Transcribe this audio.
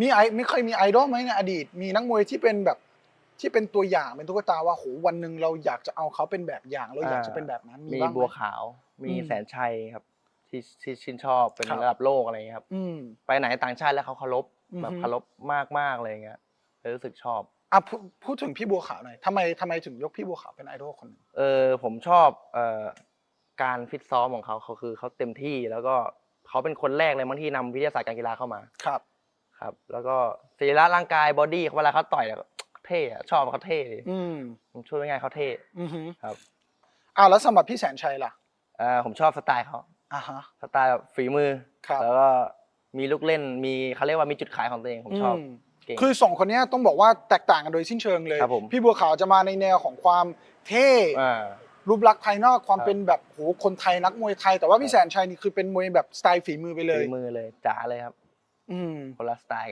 มีไอไม่เคยมีไอดอลไหมในอดีต มีนักมวยที่เป็นแบบที่เป็นตัวอย่างเป็นตุ๊กตาว่าโหวันหนึ่งเราอยากจะเอาเขาเป็นแบบอย่างเราอยากจะเป็นแบบนั้นมีมีบ้างไหม บัวขาว มีอืมแสนชัยครับ ที่ที่ชื่นชอบเป็นครับ ระดับโลกอะไรอย่างเงี้ยครับ อืม ไปไหนต่างชาติแล้วเขาเคารพอือฮึ แบบเคารพมากมากๆอะไรอย่างเงี้ยเลยรู้สึกชอบ อะพูดพูดถึงพี่บัวขาวหน่อยทำไมทำไมถึงยกพี่บัวขาวเป็นไอดอลคนหนึ่ง เออผมชอบเอ่อการฟิตซ้อมของเขาเขาคือเขาเต็มที่แล้วก็เขาเป็นคนแรกเลยบางที่นำวิทยาศาสตร์การกีฬาเข้ามา ครับ ครับ แล้วก็สรีระร่างกายบอดี้เวลาเขาต่อยแล้วเท่อะชอบเขาเท่ดีอืมผมช่วยง่ายๆเขาเท่ อือฮึครับอะแล้วสำหรับพี่แสนชัยล่ะเอ่อผมชอบสไตล์เขาอ่าฮะ สไตล์แบบฝีมือ ครับ แล้วก็มีลูกเล่นมีเขาเรียกว่ามีจุดขายของตัวเองผมชอบ มเก่ง คือสองคนเนี้ยต้องบอกว่าแตกต่างกันโดยสิ้นเชิงเลย ครับผม พี่บัวขาวจะมาในแนวของความเท่ อ่า รูปลักษณ์ภายนอกความครับ เป็นแบบโหคนไทยนักมวยไทย แต่ว่าพี่แสนชัยนี่คือเป็นมวยแบบสไตล์ฝีมือไปเลย ฝีมือเลยจ๋าเลยครับอืม คนละสไตล์